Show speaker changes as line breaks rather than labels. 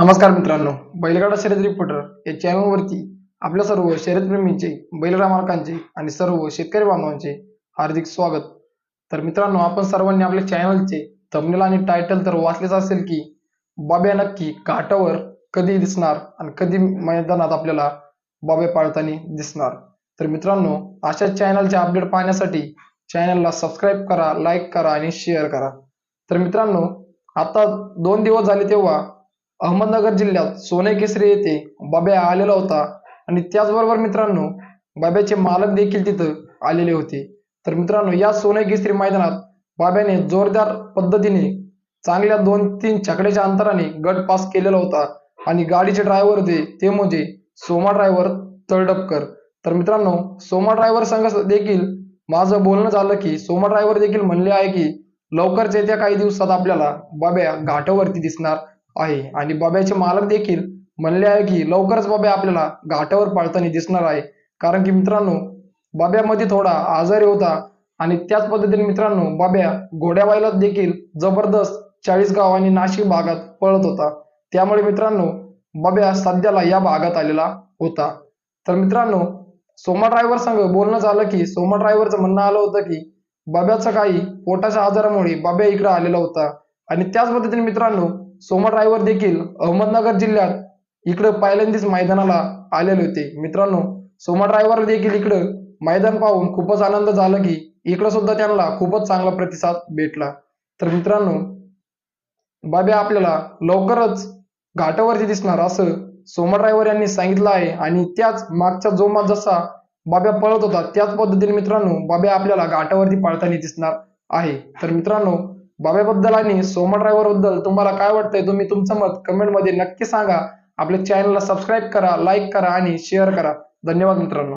नमस्कार मित्रांनो बैलगाडा शर्यत रिपोर्टर या चॅनलवरती आपल्या सर्व शर्यतप्रेमींचे बैलगाडा मालकांचे आणि सर्व शेतकरी बांधवांचे हार्दिक स्वागत. तर मित्रांनो आपण सर्वांनी आपल्या चॅनलचे थंबनेल आणि टायटल तर वाचलेच असेल की बाब्या नक्की घाटावर कधी दिसणार आणि कधी मैदानात आपल्याला बाब्या पाळताना दिसणार. तर मित्रांनो अशा चॅनलचे अपडेट पाहण्यासाठी चॅनलला सबस्क्राईब करा लाईक करा आणि शेअर करा. तर मित्रांनो आता दोन दिवस झाले तेव्हा अहमदनगर जिल्ह्यात सोने केसरी येथे बाब्या आलेला होता. आणि त्याचबरोबर मित्रांनो बाब्याचे मालक देखील तिथं आलेले होते. तर मित्रांनो या सोने केसरी मैदानात बाब्याने जोरदार पद्धतीने चांगल्या दोन तीन छकड्याच्या अंतराने गट पास केलेला होता. आणि गाडीचे ड्रायव्हर होते ते म्हणजे सोमा ड्रायव्हर तळडपकर. तर मित्रांनो सोमा ड्रायव्हर संघ देखील माझं बोलणं झालं की सोमा ड्रायव्हर देखील म्हणले आहे की लवकरच येत्या काही दिवसात आपल्याला बाब्या घाटावरती दिसणार. आहे. आणि बाब्याचे मालक देखील म्हणले आहे की लवकरच बाब्या आपल्याला घाटावर पाळताना दिसणार आहे. कारण की मित्रांनो बाब्यामध्ये थोडा आजारी होता आणि त्याच पद्धतीने मित्रांनो बाब्या घोड्याबाईला देखील जबरदस्त चाळीस गाव आणि नाशिक भागात पळत होता. त्यामुळे मित्रांनो बाब्या सध्याला या भागात आलेला होता. तर मित्रांनो सोमा ड्रायव्हर संघ बोलणं झालं की सोमा ड्रायव्हरचं म्हणणं आलं होतं की बाब्याचं काही पोटाच्या आजारामुळे बाब्या इकडे आलेला होता. आणि त्याच पद्धतीने मित्रांनो सोमा ड्रायव्हर देखील अहमदनगर जिल्ह्यात इकडं पहिल्यांदाच मैदानाला आलेले होते. मित्रांनो सोमा ड्रायव्हर देखील इकडं मैदान पाहून खूपच आनंद झाला की इकडं सुद्धा त्यांना खूपच चांगला प्रतिसाद भेटला. तर मित्रांनो बाब्या आपल्याला लवकरच घाटावरती दिसणार असं सोमा ड्रायव्हर यांनी सांगितलं आहे आणि त्याच मागच्या जोमात जसा बाब्या पळत होता त्याच पद्धतीने मित्रांनो बाब्या आपल्याला घाटावरती पाळताना दिसणार आहे. तर मित्रांनो बाब्याबद्दल आणि सोमा ड्रायव्हरबद्दल तुम्हाला काय वाटतंय तुम्ही तुमचं मत कमेंटमध्ये नक्की सांगा. आपल्या चॅनलला सबस्क्राईब करा लाईक करा आणि शेअर करा. धन्यवाद मित्रांनो.